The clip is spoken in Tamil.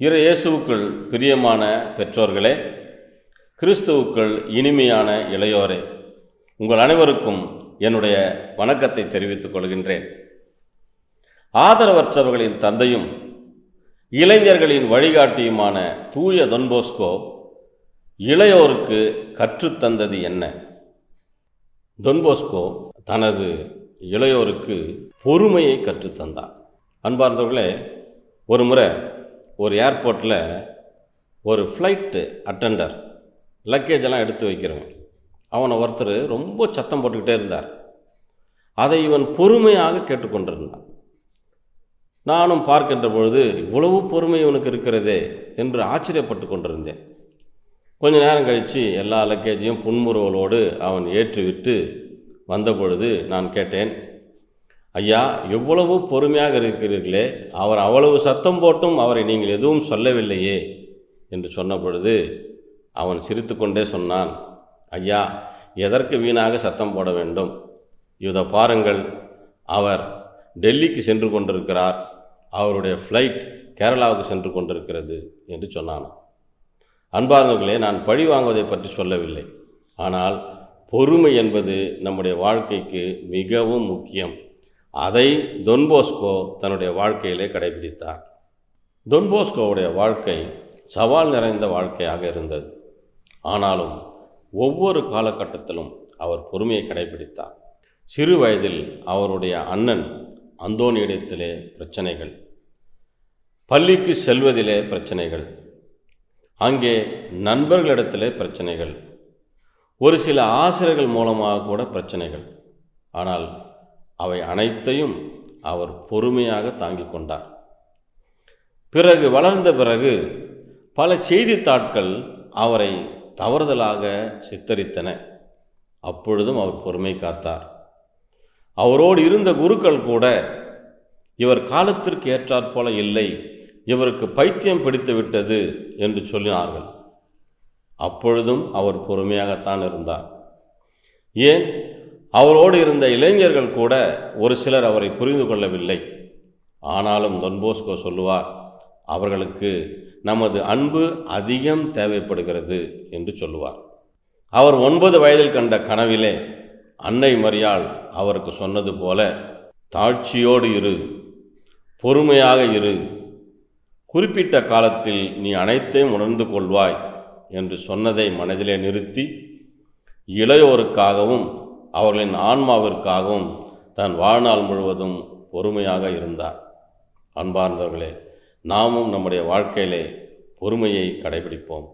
இரு இயேசுவுக்குள் பிரியமான பெற்றோர்களே கிறிஸ்துவுக்குள் இனிமையான இளையோரே உங்கள் அனைவருக்கும் என்னுடைய வணக்கத்தை தெரிவித்துக் கொள்கின்றேன். ஆதரவற்றவர்களின் தந்தையும் இளைஞர்களின் வழிகாட்டியுமான தூய தொன்போஸ்கோ இளையோருக்கு கற்றுத்தந்தது என்ன? தொன்போஸ்கோ தனது இளையோருக்கு பொறுமையை கற்றுத்தந்தார். அன்பார்ந்தவர்களே ஒரு முறை ஒரு ஏர்போர்ட்டில் ஒரு ஃப்ளைட்டு அட்டெண்டர் லக்கேஜ் எல்லாம் எடுத்து வைக்கிறவன். அவனை ஒருத்தர் ரொம்ப சத்தம் போட்டுக்கிட்டே இருந்தார். அதை இவன் பொறுமையாக கேட்டுக்கொண்டிருந்தான். நானும் பார்க்கின்ற பொழுது இவ்வளவு பொறுமை இவனுக்கு இருக்கிறதே என்று ஆச்சரியப்பட்டு கொண்டிருந்தேன். கொஞ்ச நேரம் கழித்து எல்லா லக்கேஜையும் புன்முறுவலோடு அவன் ஏற்றிவிட்டு வந்த பொழுது நான் கேட்டேன் ஐயா எவ்வளவு பொறுமையாக இருக்கிறீர்களே? அவர் அவ்வளவு சத்தம் போட்டும் அவரை நீங்கள் எதுவும் சொல்லவில்லையே? என்று சொன்ன பொழுது அவன் சிரித்துக்கொண்டே சொன்னான் ஐயா எதற்கு வீணாக சத்தம் போட வேண்டும்? இதை பாருங்கள் அவர் டெல்லிக்கு சென்று கொண்டிருக்கிறார். அவருடைய ஃப்ளைட் கேரளாவுக்கு சென்று கொண்டிருக்கிறது என்று சொன்னான் அன்பார்ந்தவர்களே நான் பழி வாங்குவதை பற்றி சொல்லவில்லை. ஆனால் பொறுமை என்பது நம்முடைய வாழ்க்கைக்கு மிகவும் முக்கியம். அதை தொன்போஸ்கோ தன்னுடைய வாழ்க்கையிலே கடைபிடித்தார். தொன்போஸ்கோவுடைய வாழ்க்கை சவால் நிறைந்த வாழ்க்கையாக இருந்தது. ஆனாலும் ஒவ்வொரு காலகட்டத்திலும் அவர் பொறுமையை கடைபிடித்தார். சிறு வயதில் அவருடைய அண்ணன் அந்தோனியிடத்திலே பிரச்சனைகள் பள்ளிக்கு செல்வதிலே பிரச்சனைகள் அங்கே நண்பர்களிடத்திலே பிரச்சனைகள் ஒரு சில ஆசிரியர்கள் மூலமாக கூட பிரச்சனைகள். ஆனால் அவை அனைத்தையும் அவர் பொறுமையாக தாங்கிக் கொண்டார். பிறகு வளர்ந்த பிறகு பல செய்தித்தாட்கள் அவரை தவறுதலாக சித்தரித்தன. அப்பொழுதும் அவர் பொறுமை காத்தார். அவரோடு இருந்த குருக்கள் கூட இவர் காலத்திற்கு ஏற்றாற் போல இல்லை. இவருக்கு பைத்தியம் பிடித்து விட்டது என்று சொல்லினார்கள். அப்பொழுதும் அவர் பொறுமையாகத்தான் இருந்தார். ஏன்? அவரோடு இருந்த இளைஞர்கள் கூட ஒரு சிலர் அவரை புரிந்து கொள்ளவில்லை. ஆனாலும் தொன்போஸ்கோ சொல்லுவார் அவர்களுக்கு நமது அன்பு அதிகம் தேவைப்படுகிறது என்று சொல்லுவார். அவர் ஒன்பது வயதில் கண்ட கனவிலே அன்னை மரியாள் அவருக்கு சொன்னது போல தாழ்ச்சியோடு இரு பொறுமையாக இரு. குறிப்பிட்ட காலத்தில் நீ அனைத்தையும் உணர்ந்து கொள்வாய். என்று சொன்னதை மனதிலே நிறுத்தி இளையோருக்காகவும் அவர்களின் ஆன்மாவிற்காகவும் தன் வாழ்நாள் முழுவதும் பொறுமையாக இருந்தார். அன்பார்ந்தவர்களே நாமும் நம்முடைய வாழ்க்கையிலே பொறுமையை கடைபிடிப்போம்.